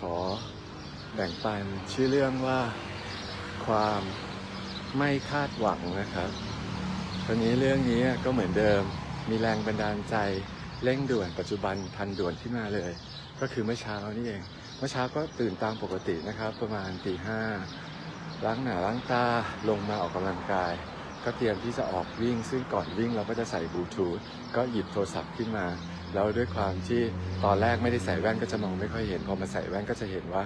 ขอแบ่งปันชื่อเรื่องว่าความไม่คาดหวังนะครับตอนนี้เรื่องนี้ก็เหมือนเดิมมีแรงบันดาลใจเร่งด่วนปัจจุบันทันด่วนขึ้นมาเลย ก็คือเมื่อเช้านี่เอง เมื่อเช้าก็ตื่นตามปกตินะครับ ประมาณตีห้าล้างหน้าล้างตาลงมาออกกำลังกาย ก็เตรียมที่จะออกวิ่ง ซึ่งก่อนวิ่งเราก็จะใส่บลูทูธก็หยิบโทรศัพท์ขึ้นมา แล้วด้วยความที่ตอนแรกไม่ได้ใส่แว่นก็จะมองไม่ค่อยเห็น พอมาใส่แว่นก็จะเห็นว่า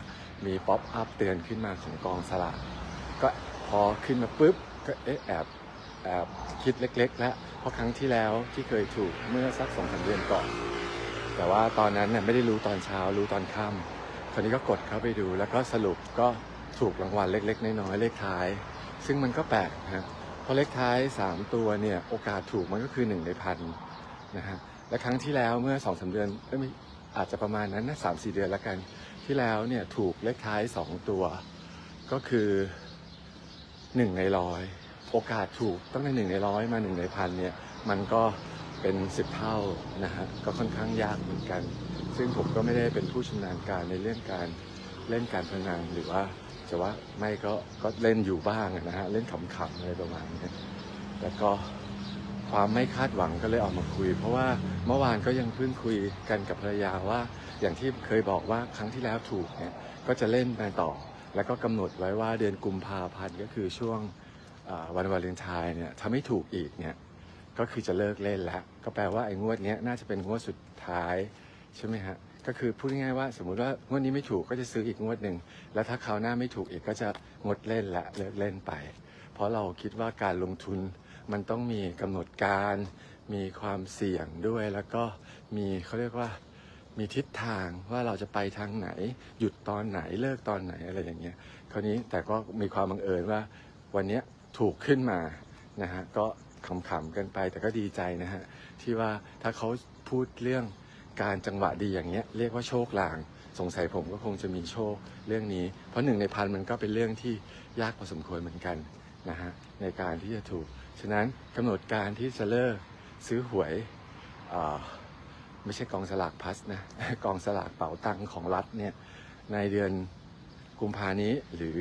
มีป๊อปอัพเตือนขึ้นมาของกองสลากก็พอขึ้นมาปุ๊บก็เอ๊ะแอบแอบคิดเล็ก ๆ แล้วเพราะครั้งที่แล้วที่เคยถูกเมื่อสักสองสามเดือนก่อน แต่ว่าตอนนั้นน่ะไม่ได้รู้ตอนเช้ารู้ตอนค่ำคราวนี้ก็กดเข้าไปดูแล้วก็สรุปก็ถูกรางวัลเล็ก ๆ น้อยๆเลขท้าย ซึ่งมันก็แปลกนะฮะเพราะเลขท้าย 3 ตัวเนี่ยโอกาสถูกมันก็คือ 1 ในพันนะฮะ และครั้งที่แล้วเมื่อ2องสาเดือนเอ้ยไม่อาจจะประมาณนั้นนะสามสี่เดือนแล้วกัน ที่แล้วเนี่ยถูกเลขท้าย2ตัว ก็คือ1ในร้อยโอกาสถูกตั้งแต่หนึ่งในร้อยมา1ในพันเนี่ยมันก็เป็นสิบเท่านะฮะก็ค่อนข้างยากเหมือนกัน ซึ่งผมก็ไม่ได้เป็นผู้ชำนาญการในเรื่องการเล่นการพนันหรือว่าจะว่าไม่ก็ก็เล่นอยู่บ้างนะฮะเล่นขำๆอะไรประมาณนี้แล้วก็ ความไม่คาดหวังก็เลยออกมาคุย เพราะว่าเมื่อวานก็ยังเพิ่งคุยกันกับภรรยาว่า อย่างที่เคยบอกว่าครั้งที่แล้วถูกเนี่ยก็จะเล่นไปต่อ แล้วก็กำหนดไว้ว่าเดือนกุมภาพันธ์ก็คือช่วงวันวาเลนไทน์เนี่ยถ้าไม่ถูกอีกเนี่ยก็คือจะเลิกเล่นแล้ว ก็แปลว่าไอ้งวดนี้น่าจะเป็นงวดสุดท้ายใช่ไหมฮะก็คือพูดง่ายๆว่าสมมุติว่างวดนี้ไม่ถูกก็จะซื้ออีกงวดหนึ่งแล้วถ้าคราวหน้าไม่ถูกอีกก็จะงดเล่นละเลิกเล่นไป เพราะเราคิดว่าการลงทุน มันต้องมีกำหนดการ มีความเสี่ยงด้วย แล้วก็มีเขาเรียกว่ามีทิศทางว่าเราจะไปทางไหน หยุดตอนไหนเลิกตอนไหนอะไรอย่างเงี้ยคราวนี้แต่ก็มีความบังเอิญว่าวันนี้ถูกขึ้นมานะฮะก็ขำๆกันไปแต่ก็ดีใจนะฮะที่ว่าถ้าเขาพูดเรื่องการจังหวะดีอย่างเงี้ยเรียกว่าโชคลาง สงสัยผมก็คงจะมีโชคเรื่องนี้ เพราะหนึ่งในพันมันก็เป็นเรื่องที่ยากพอสมควรเหมือนกัน นะฮะในการที่จะถูก ฉะนั้นกำหนดการที่จะเลิกซื้อหวยไม่ใช่กองสลากพัสนะกองสลากเป๋าตังของรัฐเนี่ยในเดือนกุมภานี้หรือ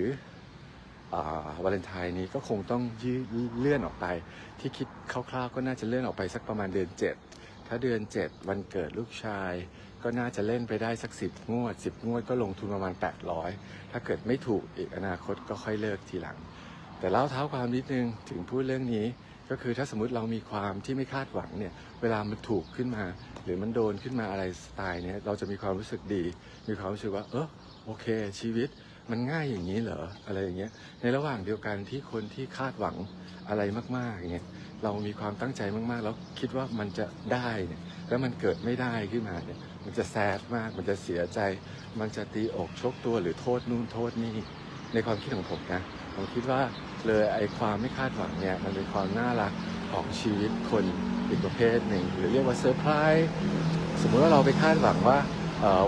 อวาเลนไทน์นี้ก็คงต้องยืดเลื่อนออกไป ที่คิดคร่าวๆก็น่าจะเลื่อนออกไปสักประมาณเดือน 7 ถ้าเดือน 7 วันเกิดลูกชาย ก็น่าจะเล่นไปได้สัก 10 งวด 10 งวดก็ลงทุนประมาณ 800 ถ้าเกิดไม่ถูกอีกอนาคตก็ค่อยเลิกทีหลัง แต่เล่าเท้าความนิดนึงถึงพูดเรื่องนี้ ก็คือถ้าสมมติเรามีความที่ไม่คาดหวังเนี่ย เวลามันถูกขึ้นมา หรือมันโดนขึ้นมาอะไรสไตล์เนี้ยเราจะมีความรู้สึกดี มีความรู้สึกว่าเออโอเค ชีวิตมันง่ายอย่างนี้เหรออะไรอย่างเงี้ยในระหว่างเดียวกันที่คนที่คาดหวังอะไรมากๆอย่างเงี้ยเรามีความตั้งใจมากๆ แล้วคิดว่ามันจะได้เนี่ยแล้วมันเกิดไม่ได้ขึ้นมาเนี่ยมันจะแซดมาก มันจะเสียใจ มันจะตีอกชกตัวหรือโทษนู่นโทษนี่ในความคิดของผมนะ ผมคิดว่าเลยไอความไม่คาดหวังเนี่ยมันเป็นความน่ารักของชีวิตคนอีกประเภทหนึ่ง หรือเรียกว่าเซอร์ไพรส์สมมุติว่าเราไปคาดหวังว่า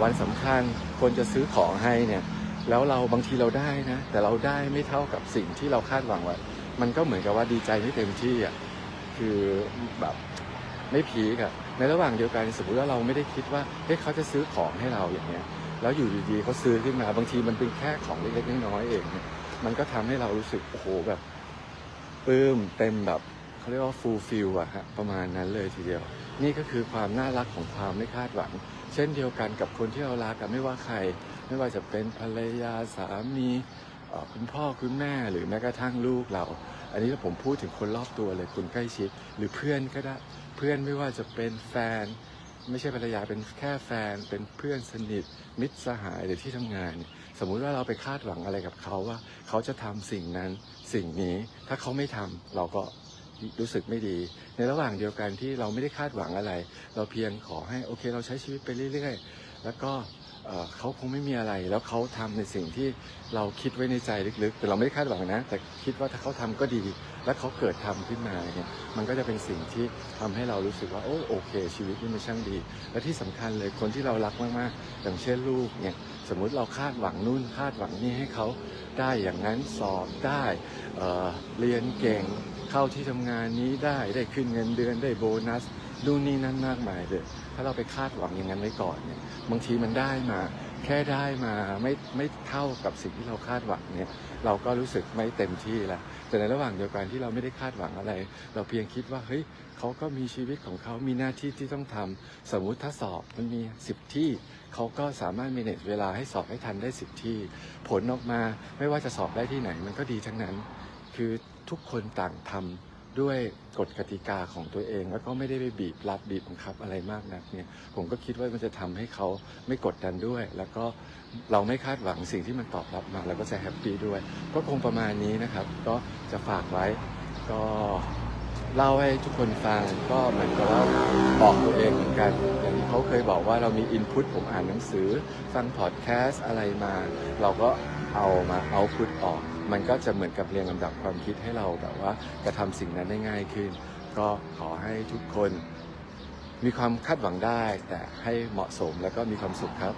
วันสำคัญคนจะซื้อของให้เนี่ยแล้วเราบางทีเราได้นะ แต่เราได้ไม่เท่ากับสิ่งที่เราคาดหวังไว้มันก็เหมือนกับว่าดีใจไม่เต็มที่อะคือแบบไม่พีกอะในระหว่างเดียวกันสมมติว่าเราไม่ได้คิดว่าเฮ้ยเขาจะซื้อของให้เราอย่างเงี้ยแล้วอยู่ดีๆเขาซื้อขึ้นมาบางทีมันเป็นแค่ของเล็กๆน้อยๆเองเนี่ย มันก็ทำให้เรารู้สึกโอ้โหแบบปลื้มเต็มแบบเขาเรียกว่าฟูลฟิลอะฮะประมาณนั้นเลยทีเดียว นี่ก็คือความน่ารักของความไม่คาดหวัง เช่นเดียวกันกับคนที่เรารักกันไม่ว่าใคร ไม่ว่าจะเป็นภรรยาสามีคุณพ่อคุณแม่หรือแม้กระทั่งลูกเรา อันนี้ผมพูดถึงคนรอบตัวเลยคนใกล้ชิด หรือเพื่อนก็ได้เพื่อนไม่ว่าจะเป็นแฟน ไม่ใช่ภรรยาเป็นแค่แฟน เป็นเพื่อนสนิท มิตรสหายหรือที่ทำงานเนี่ย สมมุติว่าเราไปคาดหวังอะไรกับเขาว่า เขาจะทำสิ่งนั้นสิ่งนี้ ถ้าเขาไม่ทำเราก็รู้สึกไม่ดี ในระหว่างเดียวกันที่เราไม่ได้คาดหวังอะไร เราเพียงขอให้โอเค เราใช้ชีวิตไปเรื่อย ๆ แล้วก็ เขาคงไม่มีอะไร แล้วเขาทำในสิ่งที่เราคิดไว้ในใจลึกๆ แต่เราไม่ได้คาดหวังนะ แต่คิดว่าถ้าเขาทำก็ดี แล้วเขาเกิดทำขึ้นมาเนี่ยมันก็จะเป็นสิ่งที่ทำให้เรารู้สึกว่าโอ้โอเค ชีวิตนี่มันช่างดี และที่สำคัญเลยคนที่เรารักมากๆ อย่างเช่นลูกเนี่ยสมมุติเราคาดหวังนู่นคาดหวังนี่ให้เขาได้อย่างนั้นสอบได้เเรียนเก่ง เข้าที่ทำงานนี้ได้ได้ขึ้นเงินเดือนได้โบนัสนู่นนี่นั่นมากมายเลย ถ้าเราไปคาดหวังอย่างนั้นไว้ก่อนเนี่ยบางทีมันได้มา แค่ได้มาไม่ไม่เท่ากับสิ่งที่เราคาดหวังเนี่ยเราก็รู้สึกไม่เต็มที่แล้วแต่ในระหว่างเดียวกันที่เราไม่ได้คาดหวังอะไร เราเพียงคิดว่าเฮ้ยเขาก็มีชีวิตของเขามีหน้าที่ที่ต้องทำสมมุติถ้าสอบมันมีสิบที่ เขาก็สามารถมีเนตเวลาให้สอบให้ทันได้สิบที่ ผลออกมาไม่ว่าจะสอบได้ที่ไหน มันก็ดีทั้งนั้น คือ ทุกคนต่างทำด้วยกฎกติกาของตัวเอง แล้วก็ไม่ได้ไปบีบรัดบีบบังคับอะไรมากนักเนี่ยผมก็คิดว่ามันจะทำให้เขาไม่กดดันด้วย แล้วก็เราไม่คาดหวังสิ่งที่มันตอบรับมาเราก็จะแฮปปี้ด้วย ก็คงประมาณนี้นะครับ ก็จะฝากไว้ก็เล่าให้ทุกคนฟังก็เหมือนกับว่าบอกตัวเองเหมือนกัน อย่างที่เขาเคยบอกว่าเรามีอินพุตผมอ่านหนังสือ ฟังพอดแคสต์อะไรมา เราก็เอามาเอาพุตออก มันก็จะเหมือนกับเรียงลำดับความคิดให้เราแบบว่ากระทำสิ่งนั้นได้ง่ายขึ้น ก็ขอให้ทุกคนมีความคาดหวังได้ แต่ให้เหมาะสมแล้วก็มีความสุขครับ